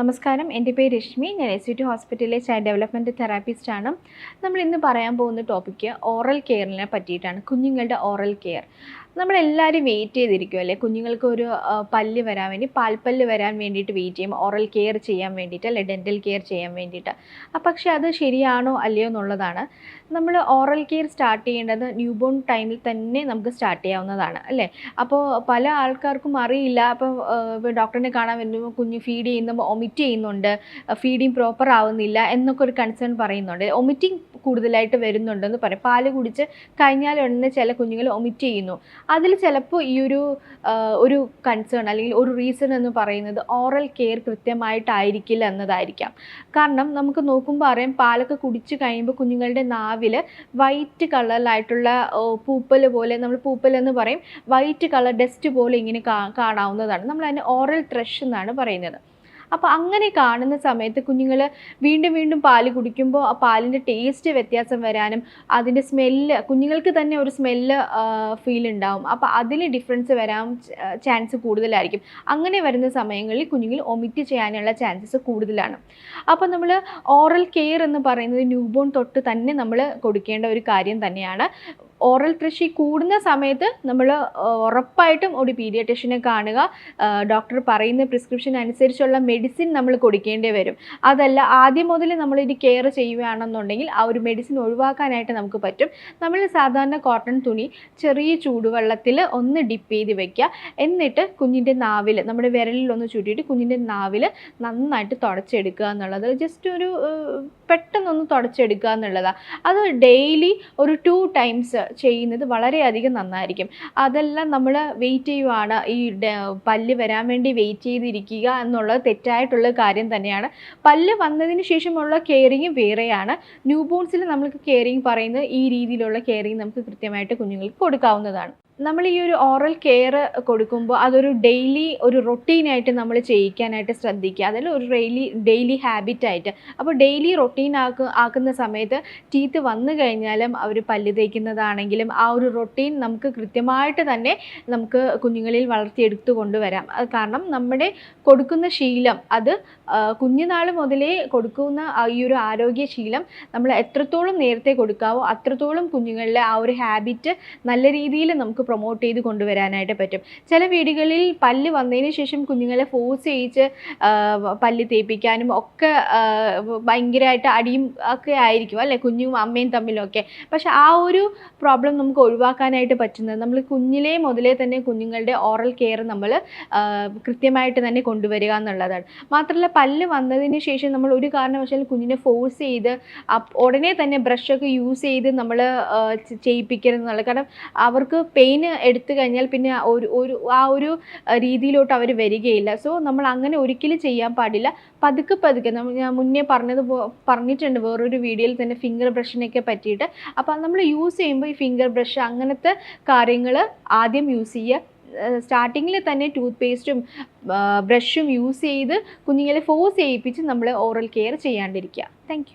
നമസ്കാരം. എന്റെ പേര് രശ്മി. ഞാൻ എസ് യു ടി ഹോസ്പിറ്റലിലെ ചൈൽഡ് ഡെവലപ്മെന്റ് തെറാപ്പിസ്റ്റ് ആണ്. നമ്മൾ ഇന്ന് പറയാൻ പോകുന്ന ടോപ്പിക്ക് ഓറൽ കെയറിനെ പറ്റിയിട്ടാണ്. കുഞ്ഞുങ്ങളുടെ ഓറൽ കെയർ. നമ്മളെല്ലാവരും വെയിറ്റ് ചെയ്തിരിക്കും അല്ലേ? കുഞ്ഞുങ്ങൾക്ക് ഒരു പല്ല് വരാൻ വേണ്ടി പാൽപ്പല്ല് വരാൻ വേണ്ടിയിട്ട് വെയിറ്റ് ചെയ്യും. ഓറൽ കെയർ ചെയ്യാൻ വേണ്ടിയിട്ട് അല്ലെ? ഡെന്റൽ കെയർ ചെയ്യാൻ വേണ്ടിയിട്ട്. പക്ഷേ അത് ശരിയാണോ അല്ലയോ എന്നുള്ളതാണ്. നമ്മൾ ഓറൽ കെയർ സ്റ്റാർട്ട് ചെയ്യേണ്ടത് ന്യൂബോൺ ടൈമിൽ തന്നെ നമുക്ക് സ്റ്റാർട്ട് ചെയ്യാവുന്നതാണ് അല്ലേ? അപ്പോൾ പല ആൾക്കാർക്കും അറിയില്ല. അപ്പോൾ ഡോക്ടറിനെ കാണാൻ വരുമ്പോൾ കുഞ്ഞ് ഫീഡ് ചെയ്യുമ്പോൾ ഒമിറ്റ് ചെയ്യുന്നുണ്ട് ഫീഡിങ് പ്രോപ്പർ ആവുന്നില്ല എന്നൊക്കെ ഒരു കൺസേൺ പറയുന്നുണ്ട്. ഒമിറ്റിംഗ് കൂടുതലായിട്ട് വരുന്നുണ്ടെന്ന് പറയും. പാൽ കുടിച്ച് കഴിഞ്ഞാൽ ഉടനെ ചില കുഞ്ഞുങ്ങൾ ഒമിറ്റ് ചെയ്യുന്നു. അതിൽ ചിലപ്പോൾ ഈ ഒരു ഒരു കൺസേൺ അല്ലെങ്കിൽ ഒരു റീസൺ എന്ന് പറയുന്നത് ഓറൽ കെയർ കൃത്യമായിട്ടായിരിക്കില്ല എന്നതായിരിക്കാം. കാരണം നമുക്ക് നോക്കുമ്പോൾ അറിയാം പാലൊക്കെ കുടിച്ച് കഴിയുമ്പോൾ കുഞ്ഞുങ്ങളുടെ നാവിൽ വൈറ്റ് കളറിലായിട്ടുള്ള പൂപ്പൽ പോലെ നമ്മൾ പൂപ്പൽ എന്ന് പറയും വൈറ്റ് കളർ ഡസ്റ്റ് പോലെ ഇങ്ങനെ കാണാവുന്നതാണ്. നമ്മൾ അതിന് ഓറൽ ത്രഷ് എന്നാണ് പറയുന്നത്. അപ്പോൾ അങ്ങനെ കാണുന്ന സമയത്ത് കുഞ്ഞുങ്ങൾ വീണ്ടും വീണ്ടും പാൽ കുടിക്കുമ്പോൾ ആ പാലിന്റെ ടേസ്റ്റ് വ്യത്യാസം വരാനും അതിന്റെ സ്മെല്ല് കുഞ്ഞുങ്ങൾക്ക് തന്നെ ഒരു സ്മെല്ല് ഫീൽ ഉണ്ടാവും. അപ്പോൾ അതിൽ ഡിഫറൻസ് വരാൻ ചാൻസ് കൂടുതലായിരിക്കും. അങ്ങനെ വരുന്ന സമയങ്ങളിൽ കുഞ്ഞുങ്ങൾ ഒമിറ്റ് ചെയ്യാനുള്ള ചാൻസസ് കൂടുതലാണ്. അപ്പോൾ നമ്മൾ ഓറൽ കെയർ എന്ന് പറയുന്നത് ന്യൂബോൺ തൊട്ട് തന്നെ നമ്മൾ കൊടുക്കേണ്ട ഒരു കാര്യം തന്നെയാണ്. ഓറൽ കൃഷി കൂടുന്ന സമയത്ത് നമ്മൾ ഉറപ്പായിട്ടും ഒരു പീഡിയട്രീഷ്യനെ കാണുക. ഡോക്ടർ പറയുന്ന പ്രിസ്ക്രിപ്ഷൻ അനുസരിച്ചുള്ള മെഡിസിൻ നമ്മൾ കൊടുക്കേണ്ടി വരും. അതല്ല ആദ്യം മുതൽ നമ്മൾ ഇത് കെയർ ചെയ്യുകയാണെന്നുണ്ടെങ്കിൽ ആ ഒരു മെഡിസിൻ ഒഴിവാക്കാനായിട്ട് നമുക്ക് പറ്റും. നമ്മൾ സാധാരണ കോട്ടൺ തുണി ചെറിയ ചൂടുവെള്ളത്തിൽ ഒന്ന് ഡിപ്പ് ചെയ്ത് വെക്കുക. എന്നിട്ട് കുഞ്ഞിന്റെ നാവിൽ നമ്മുടെ വിരലിൽ ഒന്ന് ചുറ്റിയിട്ട് കുഞ്ഞിന്റെ നാവിൽ നന്നായിട്ട് തുടച്ചെടുക്കുക എന്നുള്ളത്. ജസ്റ്റ് ഒരു ഏഹ്, പെട്ടെന്നൊന്ന് തുടച്ചെടുക്കുക എന്നുള്ളതാണ് അത് ഡെയിലി ഒരു ടു ടൈംസ് ചെയ്യുന്നത് വളരെയധികം നന്നായിരിക്കും. അതെല്ലാം നമ്മൾ വെയിറ്റ് ചെയ്യുവാണ്. ഈ പല്ല് വരാൻ വേണ്ടി വെയിറ്റ് ചെയ്തിരിക്കുക എന്നുള്ളത് തെറ്റായിട്ടുള്ള കാര്യം തന്നെയാണ്. പല്ല് വന്നതിന് ശേഷമുള്ള കെയറിങ് വേറെയാണ്. ന്യൂ ബോൺസിൽ നമ്മൾക്ക് കെയറിങ് പറയുന്നത് ഈ രീതിയിലുള്ള കെയറിങ് നമുക്ക് കൃത്യമായിട്ട് കുഞ്ഞുങ്ങൾക്ക് കൊടുക്കാവുന്നതാണ്. നമ്മൾ ഈ ഒരു ഓറൽ കെയർ കൊടുക്കുമ്പോൾ അതൊരു ഡെയിലി ഒരു റൊട്ടീനായിട്ട് നമ്മൾ ചെയ്യിക്കാനായിട്ട് ശ്രദ്ധിക്കുക. അതിൽ ഒരു ഡെയിലി ഡെയിലി ഹാബിറ്റായിട്ട് അപ്പോൾ ഡെയിലി റൊട്ടീൻ ആക്ക ആക്കുന്ന സമയത്ത് ടീത്ത് വന്നു കഴിഞ്ഞാലും അവർ പല്ല് തേക്കുന്നതാണെങ്കിലും ആ ഒരു റൊട്ടീൻ നമുക്ക് കൃത്യമായിട്ട് തന്നെ നമുക്ക് കുഞ്ഞുങ്ങളിൽ വളർത്തിയെടുത്തു കൊണ്ടുവരാം. കാരണം നമ്മുടെ കൊടുക്കുന്ന ശീലം അത് കുഞ്ഞുനാൾ മുതലേ കൊടുക്കുന്ന ഈ ഒരു ആരോഗ്യ ശീലം നമ്മൾ എത്രത്തോളം നേരത്തെ കൊടുക്കാവോ അത്രത്തോളം കുഞ്ഞുങ്ങളിലെ ആ ഒരു ഹാബിറ്റ് നല്ല രീതിയിൽ നമുക്ക് പ്രൊമോട്ട് ചെയ്ത് കൊണ്ടുവരാനായിട്ട് പറ്റും. ചില വീടുകളിൽ പല്ല് വന്നതിന് ശേഷം കുഞ്ഞുങ്ങളെ ഫോഴ്സ് ചെയ്യിച്ച് പല്ല് തേപ്പിക്കാനും ഒക്കെ ഭയങ്കരമായിട്ട് അടിയും ഒക്കെ ആയിരിക്കും അല്ലേ? കുഞ്ഞും അമ്മയും തമ്മിലൊക്കെ പക്ഷെ ആ ഒരു പ്രോബ്ലം നമുക്ക് ഒഴിവാക്കാനായിട്ട് പറ്റുന്നത് നമ്മൾ കുഞ്ഞിലേ മുതലേ തന്നെ കുഞ്ഞുങ്ങളുടെ ഓറൽ കെയർ നമ്മൾ കൃത്യമായിട്ട് തന്നെ കൊണ്ടുവരിക എന്നുള്ളതാണ്. മാത്രമല്ല പല്ല് വന്നതിന് ശേഷം നമ്മൾ ഒരു കാരണവശാലും കുഞ്ഞിനെ ഫോഴ്സ് ചെയ്ത് ഉടനെ തന്നെ ബ്രഷൊക്കെ യൂസ് ചെയ്ത് നമ്മൾ ചെയ്യിപ്പിക്കരുത് എന്നുള്ളത്. കാരണം അവർക്ക് പെയിൻ എടുത്തു കഴിഞ്ഞാൽ പിന്നെ ഒരു ഒരു ആ ഒരു രീതിയിലോട്ട് അവർ വരികയില്ല. സോ നമ്മൾ അങ്ങനെ ഒരിക്കലും ചെയ്യാൻ പാടില്ല. പതുക്കെ പതുക്കെ നമ്മൾ ഞാൻ മുന്നേ പറഞ്ഞത് പറഞ്ഞിട്ടുണ്ട് വേറൊരു വീഡിയോയിൽ തന്നെ ഫിംഗർ ബ്രഷിനെയൊക്കെ പറ്റിയിട്ട്. അപ്പോൾ നമ്മൾ യൂസ് ചെയ്യുമ്പോൾ ഈ ഫിംഗർ ബ്രഷ് അങ്ങനത്തെ കാര്യങ്ങൾ ആദ്യം യൂസ് ചെയ്യുക. സ്റ്റാർട്ടിങ്ങിൽ തന്നെ ടൂത്ത് പേസ്റ്റും ബ്രഷും യൂസ് ചെയ്ത് കുഞ്ഞുങ്ങളെ ഫോഴ്സ് ചെയ്യിപ്പിച്ച് നമ്മൾ ഓറൽ കെയർ ചെയ്യാണ്ടിരിക്കുക. താങ്ക്